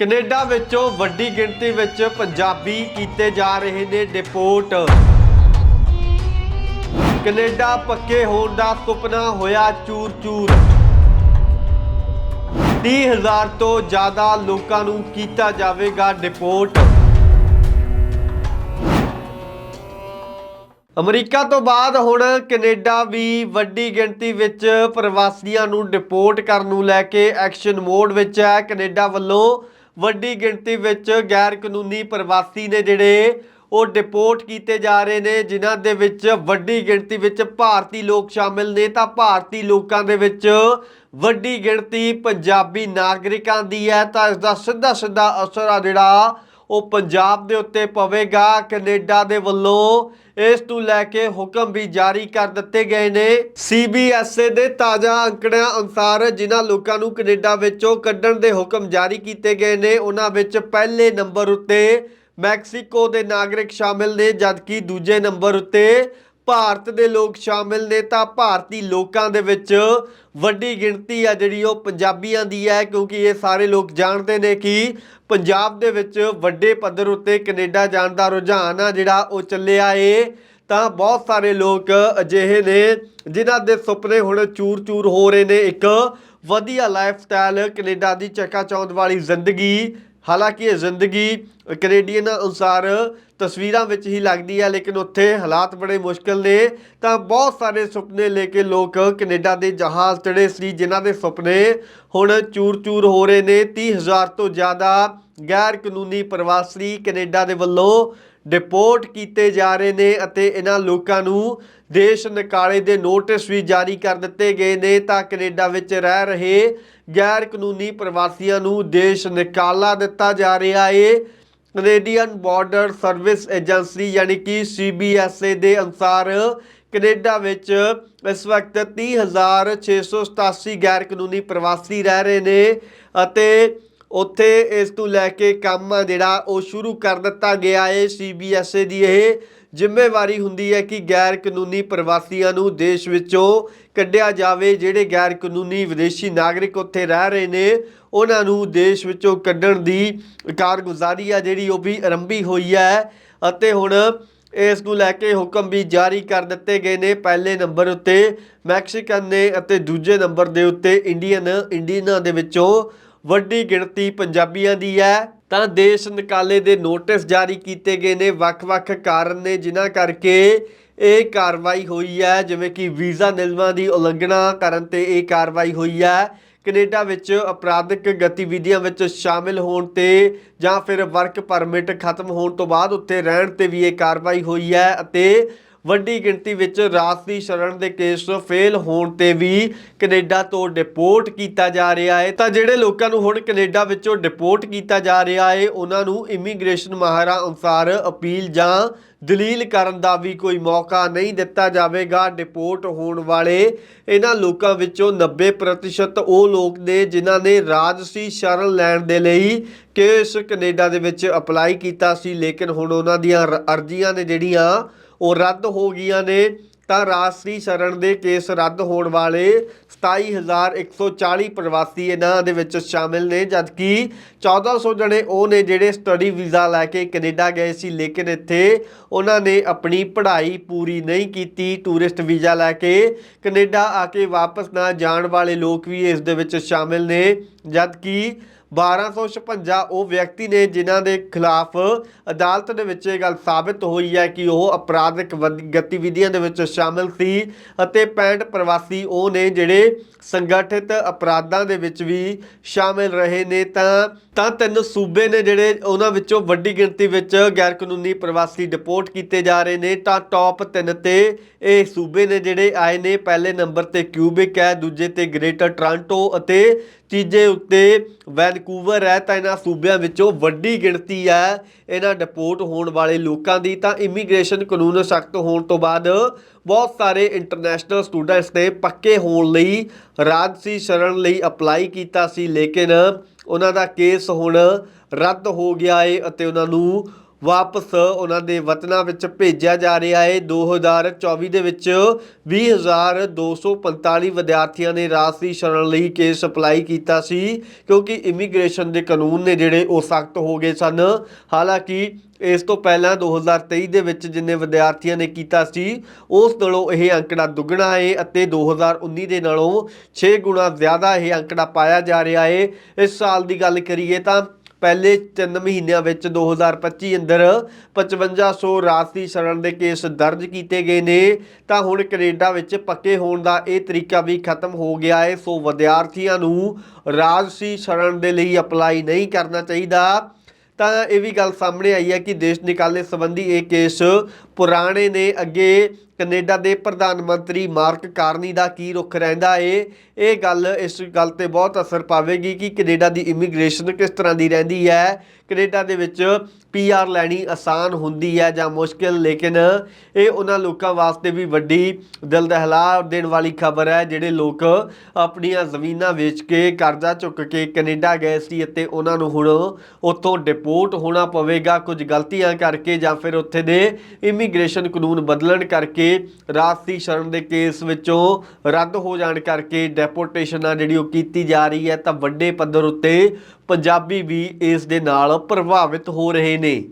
Canada ਵਿੱਚੋਂ ਵੱਡੀ ਗਿਣਤੀ ਵਿੱਚ ਪੰਜਾਬੀ ਕੀਤੇ ਜਾ ਰਹੇ ਨੇ ਡਿਪੋਰਟ। ਕੈਨੇਡਾ ਪੱਕੇ ਹੋਣ ਦਾ ਸੁਪਨਾ ਹੋਇਆ ਚੂਰ-ਚੂਰ। 30000 ਤੋਂ ਜ਼ਿਆਦਾ ਲੋਕਾਂ ਨੂੰ ਕੀਤਾ ਜਾਵੇਗਾ ਡਿਪੋਰਟ। ਅਮਰੀਕਾ ਤੋਂ ਬਾਅਦ ਹੁਣ ਕੈਨੇਡਾ ਵੀ ਵੱਡੀ ਗਿਣਤੀ ਵਿੱਚ ਪ੍ਰਵਾਸੀਆਂ ਨੂੰ ਡਿਪੋਰਟ ਕਰਨ ਨੂੰ ਲੈ ਕੇ ਐਕਸ਼ਨ ਮੋਡ ਵਿੱਚ ਹੈ। ਕੈਨੇਡਾ ਵੱਲੋਂ ਵੱਡੀ ਗਿਣਤੀ ਵਿੱਚ ਗੈਰ ਕਾਨੂੰਨੀ ਪ੍ਰਵਾਸੀ ਨੇ ਜਿਹੜੇ ਉਹ ਡਿਪੋਰਟ ਕੀਤੇ ਜਾ ਰਹੇ ਨੇ, ਜਿਨ੍ਹਾਂ ਦੇ ਵਿੱਚ ਵੱਡੀ ਗਿਣਤੀ ਵਿੱਚ ਭਾਰਤੀ ਲੋਕ ਸ਼ਾਮਿਲ ਨੇ। ਤਾਂ ਭਾਰਤੀ ਲੋਕਾਂ ਦੇ ਵਿੱਚ ਵੱਡੀ ਗਿਣਤੀ ਪੰਜਾਬੀ ਨਾਗਰਿਕਾਂ ਦੀ ਹੈ। ਤਾਂ ਇਸ ਦਾ ਸਿੱਧਾ ਸਿੱਧਾ ਅਸਰ ਆ ਜਿਹੜਾ ਉਹ ਪੰਜਾਬ ਦੇ ਉੱਤੇ ਪਵੇਗਾ। ਕੈਨੇਡਾ ਦੇ ਵੱਲੋਂ ਇਸ ਨੂੰ ਲੈ ਕੇ ਹੁਕਮ ਵੀ ਜਾਰੀ ਕਰ ਦਿੱਤੇ ਗਏ ਨੇ। CBSA ਦੇ ਤਾਜ਼ਾ ਅੰਕੜਿਆਂ ਅਨੁਸਾਰ ਜਿਨ੍ਹਾਂ ਲੋਕਾਂ ਨੂੰ ਕੈਨੇਡਾ ਵਿੱਚੋਂ ਕੱਢਣ ਦੇ ਹੁਕਮ ਜਾਰੀ ਕੀਤੇ ਗਏ ਨੇ, ਉਹਨਾਂ ਵਿੱਚ ਪਹਿਲੇ ਨੰਬਰ ਉੱਤੇ ਮੈਕਸੀਕੋ ਦੇ ਨਾਗਰਿਕ ਸ਼ਾਮਿਲ ਨੇ, ਜਦਕਿ ਦੂਜੇ ਨੰਬਰ ਉੱਤੇ ਭਾਰਤ ਦੇ ਲੋਕ ਸ਼ਾਮਿਲ ਨੇ, ਤਾਂ ਭਾਰਤੀ ਲੋਕਾਂ ਦੇ ਵਿੱਚ ਵੱਡੀ ਗਿਣਤੀ ਆ ਜਿਹੜੀ ਉਹ ਪੰਜਾਬੀਆਂ ਦੀ ਹੈ, ਕਿਉਂਕਿ ਇਹ ਸਾਰੇ ਲੋਕ ਜਾਣਦੇ ਨੇ ਕਿ ਪੰਜਾਬ ਦੇ ਵਿੱਚ ਵੱਡੇ ਪੱਧਰ ਉੱਤੇ ਕੈਨੇਡਾ ਜਾਣ ਦਾ ਰੁਝਾਨ ਆ, ਜਿਹੜਾ ਉਹ ਚੱਲਿਆ ਏ। ਤਾਂ ਬਹੁਤ ਸਾਰੇ ਲੋਕ ਅਜਿਹੇ ਨੇ ਜਿਨ੍ਹਾਂ ਦੇ ਸੁਪਨੇ ਹੁਣ ਚੂਰ-ਚੂਰ ਹੋ ਰਹੇ ਨੇ। ਇੱਕ ਵਧੀਆ ਲਾਈਫ ਸਟਾਈਲ ਕੈਨੇਡਾ ਦੀ ਚੱਕਾਚੌਂਦ ਵਾਲੀ ਜ਼ਿੰਦਗੀ ਹਾਲਾਂਕਿ ਇਹ ਜ਼ਿੰਦਗੀ ਕੈਨੇਡੀਅਨ ਅਨੁਸਾਰ ਤਸਵੀਰਾਂ ਵਿੱਚ ਹੀ ਲੱਗਦੀ ਹੈ, ਲੇਕਿਨ ਉੱਥੇ ਹਾਲਾਤ ਬੜੇ ਮੁਸ਼ਕਲ ਨੇ। ਤਾਂ ਬਹੁਤ ਸਾਰੇ ਸੁਪਨੇ ਲੈ ਕੇ ਲੋਕ ਕੈਨੇਡਾ ਦੇ ਜਹਾਜ਼ ਚੜੇ ਸੀ, ਜਿਨ੍ਹਾਂ ਦੇ ਸੁਪਨੇ ਹੁਣ ਚੂਰ-ਚੂਰ ਹੋ ਰਹੇ ਨੇ। 30000 ਤੋਂ ਜ਼ਿਆਦਾ ਗੈਰ ਕਾਨੂੰਨੀ ਪ੍ਰਵਾਸੀ ਕੈਨੇਡਾ ਦੇ ਵੱਲੋਂ ਡਿਪੋਰਟ ਕੀਤੇ ਜਾ ਰਹੇ ਨੇ ਅਤੇ ਇਹਨਾਂ ਲੋਕਾਂ ਨੂੰ ਦੇਸ਼ ਨਿਕਾਲੇ ਦੇ ਨੋਟਿਸ ਵੀ ਜਾਰੀ ਕਰ ਦਿੱਤੇ ਗਏ ਨੇ। ਤਾਂ ਕੈਨੇਡਾ ਵਿੱਚ ਰਹਿ ਰਹੇ ਗੈਰ ਕਾਨੂੰਨੀ ਪ੍ਰਵਾਸੀਆਂ ਨੂੰ ਦੇਸ਼ ਨਿਕਾਲਾ ਦਿੱਤਾ ਜਾ ਰਿਹਾ ਏ। ਕੈਨੇਡੀਅਨ ਬਾਰਡਰ ਸਰਵਿਸ ਏਜੰਸੀ ਯਾਨੀ ਕਿ CBSA ਦੇ ਅਨੁਸਾਰ ਕੈਨੇਡਾ ਵਿੱਚ ਇਸ ਵਕਤ 30687 ਗੈਰ ਕਾਨੂੰਨੀ ਪ੍ਰਵਾਸੀ ਰਹਿ ਰਹੇ ਨੇ ਅਤੇ ਉੱਥੇ ਇਸ ਤੋਂ ਲੈ ਕੇ ਕੰਮ ਆ ਜਿਹੜਾ ਉਹ ਸ਼ੁਰੂ ਕਰ ਦਿੱਤਾ ਗਿਆ ਹੈ CBSA ਦੀ ਇਹ। ਜ਼ਿੰਮੇਵਾਰੀ ਹੁੰਦੀ ਹੈ ਕਿ ਗੈਰ ਕਾਨੂੰਨੀ ਪ੍ਰਵਾਸੀਆਂ ਨੂੰ ਦੇਸ਼ ਵਿੱਚੋਂ ਕੱਢਿਆ ਜਾਵੇ, ਜਿਹੜੇ ਗੈਰ ਕਾਨੂੰਨੀ ਵਿਦੇਸ਼ੀ ਨਾਗਰਿਕ ਉੱਥੇ ਰਹਿ ਰਹੇ ਨੇ, ਉਹਨਾਂ ਨੂੰ ਦੇਸ਼ ਵਿੱਚੋਂ ਕੱਢਣ ਦੀ ਕਾਰਗੁਜ਼ਾਰੀ ਆ ਜਿਹੜੀ ਉਹ ਵੀ ਆਰੰਭੀ ਹੋਈ ਹੈ। ਅਤੇ ਹੁਣ ਇਸ ਨੂੰ ਲੈ ਕੇ ਹੁਕਮ ਵੀ ਜਾਰੀ ਕਰ ਦਿੱਤੇ ਗਏ ਨੇ। ਪਹਿਲੇ ਨੰਬਰ ਉੱਤੇ ਮੈਕਸੀਕਨ ਨੇ ਅਤੇ ਦੂਜੇ ਨੰਬਰ ਦੇ ਉੱਤੇ ਇੰਡੀਅਨ, ਇੰਡੀਅਨਾਂ ਦੇ ਵਿੱਚੋਂ ਵੱਡੀ ਗਿਣਤੀ ਪੰਜਾਬੀਆਂ ਦੀ ਹੈ। ਤਾਂ ਦੇਸ਼ ਨਿਕਾਲੇ ਦੇ ਨੋਟਿਸ ਜਾਰੀ ਕੀਤੇ ਗਏ ਨੇ। ਵੱਖ-ਵੱਖ ਕਾਰਨ ਨੇ, ਜਿਨ੍ਹਾਂ ਕਰਕੇ ਇਹ ਕਾਰਵਾਈ ਹੋਈ ਹੈ। ਜਿਵੇਂ ਕਿ ਵੀਜ਼ਾ ਨਿਯਮਾਂ ਦੀ ਉਲੰਘਣਾ ਕਰਨ ਤੇ ਇਹ ਕਾਰਵਾਈ ਹੋਈ ਹੈ। ਕੈਨੇਡਾ ਵਿੱਚ ਅਪਰਾਧਿਕ ਗਤੀਵਿਧੀਆਂ ਵਿੱਚ ਸ਼ਾਮਿਲ ਹੋਣ ਤੇ ਜਾਂ ਫਿਰ ਵਰਕ ਪਰਮਿਟ ਖਤਮ ਹੋਣ ਤੋਂ ਬਾਅਦ ਉੱਥੇ ਰਹਿਣ ਤੇ ਵੀ ਇਹ ਕਾਰਵਾਈ ਹੋਈ ਹੈ ਅਤੇ ਵੱਡੀ ਗਿਣਤੀ ਵਿੱਚ ਰਾਸ਼ਟਰੀ ਸ਼ਰਣ ਦੇ ਕੇਸ ਫੇਲ ਹੋਣ ਤੇ ਵੀ ਕੈਨੇਡਾ ਤੋਂ ਡਿਪੋਰਟ ਕੀਤਾ ਜਾ ਰਿਹਾ ਹੈ। ਤਾਂ ਜਿਹੜੇ ਲੋਕਾਂ ਨੂੰ ਹੁਣ ਕੈਨੇਡਾ ਵਿੱਚੋਂ ਡਿਪੋਰਟ ਕੀਤਾ ਜਾ ਰਿਹਾ ਹੈ, ਉਹਨਾਂ ਨੂੰ ਇਮੀਗ੍ਰੇਸ਼ਨ ਮਾਹਰਾਂ ਅਨੁਸਾਰ ਅਪੀਲ ਜਾਂ ਦਲੀਲ ਕਰਨ ਦਾ ਵੀ ਕੋਈ ਮੌਕਾ ਨਹੀਂ ਦਿੱਤਾ ਜਾਵੇਗਾ। ਡਿਪੋਰਟ ਹੋਣ ਵਾਲੇ ਇਹਨਾਂ ਲੋਕਾਂ ਵਿੱਚੋਂ 90% ਉਹ ਲੋਕ ਨੇ ਜਿਨ੍ਹਾਂ ਨੇ ਰਾਜਸੀ ਸ਼ਰਨ ਲੈਣ ਦੇ ਲਈ ਕੇਸ ਕੈਨੇਡਾ ਦੇ ਵਿੱਚ ਅਪਲਾਈ ਕੀਤਾ ਸੀ। ਲੇਕਿਨ ਹੁਣ ਉਹਨਾਂ ਦੀਆਂ ਰ- ਅਰਜ਼ੀਆਂ ਨੇ ਜਿਹੜੀਆਂ ਉਹ ਰੱਦ ਹੋ ਗਈਆਂ ਨੇ, ਤਾਂ ਰਾਸ਼ਟਰੀ ਸ਼ਰਨ ਦੇ ਕੇਸ ਰੱਦ ਹੋਣ ਵਾਲੇ 27140 ਪ੍ਰਵਾਸੀ ਇਹਨਾਂ ਦੇ ਵਿੱਚ ਸ਼ਾਮਿਲ ਨੇ, ਜਦਕਿ 1400 ਜਣੇ ਉਹ ਨੇ ਜਿਹੜੇ ਸਟੱਡੀ ਵੀਜ਼ਾ ਲੈ ਕੇ ਕੈਨੇਡਾ ਗਏ ਸੀ, ਲੇਕਿਨ ਇੱਥੇ ਉਹਨਾਂ ਨੇ ਆਪਣੀ ਪੜ੍ਹਾਈ ਪੂਰੀ ਨਹੀਂ ਕੀਤੀ, ਟੂਰਿਸਟ ਵੀਜ਼ਾ ਲੈ ਕੇ। ਕੈਨੇਡਾ ਆ ਕੇ ਵਾਪਸ ਨਾ ਜਾਣ ਵਾਲੇ ਲੋਕ ਵੀ ਇਸ ਦੇ ਵਿੱਚ ਸ਼ਾਮਿਲ ਨੇ, ਜਦਕਿ 1256 ਉਹ ਵਿਅਕਤੀ ਨੇ ਜਿਨ੍ਹਾਂ ਦੇ ਖਿਲਾਫ ਅਦਾਲਤ ਦੇ ਵਿੱਚ ਇਹ ਗੱਲ ਸਾਬਤ ਹੋਈ ਹੈ ਕਿ ਉਹ ਅਪਰਾਧਿਕ ਵਧ- ਗਤੀਵਿਧੀਆਂ ਦੇ ਵਿੱਚ ਸ਼ਾਮਲ ਸੀ ਅਤੇ 65 ਪ੍ਰਵਾਸੀ ਉਹ ਨੇ ਜਿਹੜੇ ਸੰਗਠਿਤ ਅਪਰਾਧਾਂ ਦੇ ਵਿੱਚ ਵੀ ਸ਼ਾਮਿਲ ਰਹੇ ਨੇ ਤਾਂ ਤਾਂ ਤਿੰਨ ਸੂਬੇ ਨੇ ਜਿਹੜੇ ਉਹਨਾਂ ਵਿੱਚੋਂ ਵੱਡੀ ਗਿਣਤੀ ਵਿੱਚ ਗੈਰ ਕਾਨੂੰਨੀ ਪ੍ਰਵਾਸੀ ਡਿਪੋਰਟ ਕੀਤੇ ਜਾ ਰਹੇ ਨੇ, ਤਾਂ ਟੌਪ 3 ਤੇ ਇਹ ਸੂਬੇ ਨੇ ਜਿਹੜੇ ਆਏ ਨੇ, ਪਹਿਲੇ ਨੰਬਰ ਤੇ ਕਿਊਬਿਕ ਹੈ, ਦੂਜੇ ਤੇ ਗ੍ਰੇਟਰ ਟੋਰਾਂਟੋ ਅਤੇ ਤੀਜੇ ਉੱਤੇ ਵੈਨਕੂਵਰ ਹੈ ਤਾਂ ਇਹਨਾਂ ਸੂਬਿਆਂ ਵਿੱਚੋਂ ਵੱਡੀ ਗਿਣਤੀ ਹੈ। ਇਹਨਾਂ ਡਿਪੋਰਟ ਹੋਣ ਵਾਲੇ ਲੋਕਾਂ ਦੀ ਤਾਂ ਇਮੀਗ੍ਰੇਸ਼ਨ ਕਾਨੂੰਨ ਸਖਤ ਹੋਣ ਤੋਂ ਬਾਅਦ ਬਹੁਤ ਸਾਰੇ ਇੰਟਰਨੈਸ਼ਨਲ ਸਟੂਡੈਂਟਸ ਨੇ ਪੱਕੇ ਹੋਣ ਲਈ ਰਾਜਸੀ ਸ਼ਰਨ ਲਈ ਅਪਲਾਈ ਕੀਤਾ ਸੀ, ਲੇਕਿਨ ਉਹਨਾਂ ਦਾ ਕੇਸ ਹੁਣ ਰੱਦ ਹੋ ਗਿਆ ਏ ਅਤੇ ਉਹਨਾਂ ਨੂੰ ਵਾਪਸ ਉਹਨਾਂ ਦੇ ਵਤਨਾਂ ਵਿੱਚ ਭੇਜਿਆ ਜਾ ਰਿਹਾ ਹੈ। 2024 ਦੇ ਵਿੱਚ 20245 ਵਿਦਿਆਰਥੀਆਂ ਨੇ ਰਾਸ਼ਟਰੀ ਸ਼ਰਨ ਲਈ ਕੇਸ ਅਪਲਾਈ ਕੀਤਾ ਸੀ, ਕਿਉਂਕਿ ਇਮੀਗ੍ਰੇਸ਼ਨ ਦੇ ਕਾਨੂੰਨ ਨੇ ਜਿਹੜੇ ਉਹ ਸਖਤ ਹੋ ਗਏ ਸਨ। ਹਾਲਾਂਕਿ ਇਸ ਤੋਂ ਪਹਿਲਾਂ 2023 ਦੇ ਵਿੱਚ ਜਿੰਨੇ ਵਿਦਿਆਰਥੀਆਂ ਨੇ ਕੀਤਾ ਸੀ, ਉਸ ਨਾਲੋਂ ਇਹ ਅੰਕੜਾ ਦੁੱਗਣਾ ਹੈ ਅਤੇ 2019 ਦੇ ਨਾਲੋਂ 6 ਗੁਣਾ ਜ਼ਿਆਦਾ ਇਹ ਅੰਕੜਾ ਪਾਇਆ ਜਾ ਰਿਹਾ ਹੈ। ਇਸ ਸਾਲ ਦੀ ਗੱਲ ਕਰੀਏ ਤਾਂ ਪਹਿਲੇ 3 ਮਹੀਨਿਆਂ ਵਿੱਚ 2025 ਅੰਦਰ 5500 ਰਾਸ਼ਟਰੀ ਸ਼ਰਨ ਦੇ ਕੇਸ ਦਰਜ ਕੀਤੇ ਗਏ ਨੇ। ਤਾਂ ਹੁਣ ਕੈਨੇਡਾ ਵਿੱਚ ਪੱਕੇ ਹੋਣ ਦਾ ਇਹ ਤਰੀਕਾ ਵੀ ਖਤਮ ਹੋ ਗਿਆ ਹੈ ਸੋ ਵਿਦਿਆਰਥੀਆਂ ਨੂੰ ਰਾਜਸੀ ਸ਼ਰਨ ਦੇ ਲਈ ਅਪਲਾਈ ਨਹੀਂ ਕਰਨਾ ਚਾਹੀਦਾ। ਤਾਂ ਇਹ ਵੀ ਗੱਲ ਸਾਹਮਣੇ ਆਈ ਹੈ ਕਿ ਦੇਸ਼ ਨਿਕਾਲੇ ਸੰਬੰਧੀ ਇਹ ਕੇਸ ਪੁਰਾਣੇ ਨੇ। ਅੱਗੇ ਕੈਨੇਡਾ ਦੇ ਪ੍ਰਧਾਨ ਮੰਤਰੀ ਮਾਰਕ ਕਾਰਨੀ ਦਾ ਕੀ ਰੁਖ ਰਹਿੰਦਾ ਏ? ਇਹ ਗੱਲ ਇਸ ਗੱਲ ਤੇ ਬਹੁਤ ਅਸਰ ਪਾਵੇਗੀ ਕਿ ਕੈਨੇਡਾ ਦੀ ਇਮੀਗ੍ਰੇਸ਼ਨ ਕਿਸ ਤਰ੍ਹਾਂ ਦੀ ਰਹਿੰਦੀ ਹੈ? ਕੈਨੇਡਾ ਦੇ ਵਿੱਚ ਪੀਆਰ ਲੈਣੀ ਆਸਾਨ ਹੁੰਦੀ ਹੈ ਜਾਂ ਮੁਸ਼ਕਿਲ? ਲੇਕਿਨ ਇਹ ਉਹਨਾਂ ਲੋਕਾਂ ਵਾਸਤੇ ਵੀ ਵੱਡੀ ਦਿਲ ਦਹਿਲਾ ਦੇਣ ਵਾਲੀ ਖਬਰ ਹੈ, ਜਿਹੜੇ ਲੋਕ ਆਪਣੀਆਂ ਜ਼ਮੀਨਾਂ ਵੇਚ ਕੇ ਕਰਜ਼ਾ ਚੁੱਕ ਕੇ ਕੈਨੇਡਾ ਗਏ ਸੀ ਅਤੇ ਉਹਨਾਂ ਨੂੰ ਹੁਣ ਉੱਥੋਂ ਡਿਪੋਰਟ ਹੋਣਾ ਪਵੇਗਾ। ਕੁਝ ਗਲਤੀਆਂ ਕਰਕੇ ਜਾਂ ਫਿਰ ਉੱਥੇ ਦੇ ਇਮੀਗ੍ਰੇਸ਼ਨ ਕਾਨੂੰਨ ਬਦਲਣ ਕਰਕੇ ਰਾਜਸੀ ਸ਼ਰਨ ਦੇ ਕੇਸ ਵਿੱਚੋਂ ਰੱਦ ਹੋ ਜਾਣ ਕਰਕੇ ਡੈਪੋਟੇਸ਼ਨ ਆ ਜਿਹੜੀ ਉਹ ਕੀਤੀ ਜਾ ਰਹੀ ਹੈ, ਤਾਂ ਵੱਡੇ ਪੱਧਰ ਉੱਤੇ ਪੰਜਾਬੀ ਵੀ ਇਸ ਦੇ ਨਾਲ ਪ੍ਰਭਾਵਿਤ ਹੋ ਰਹੇ ਨੇ।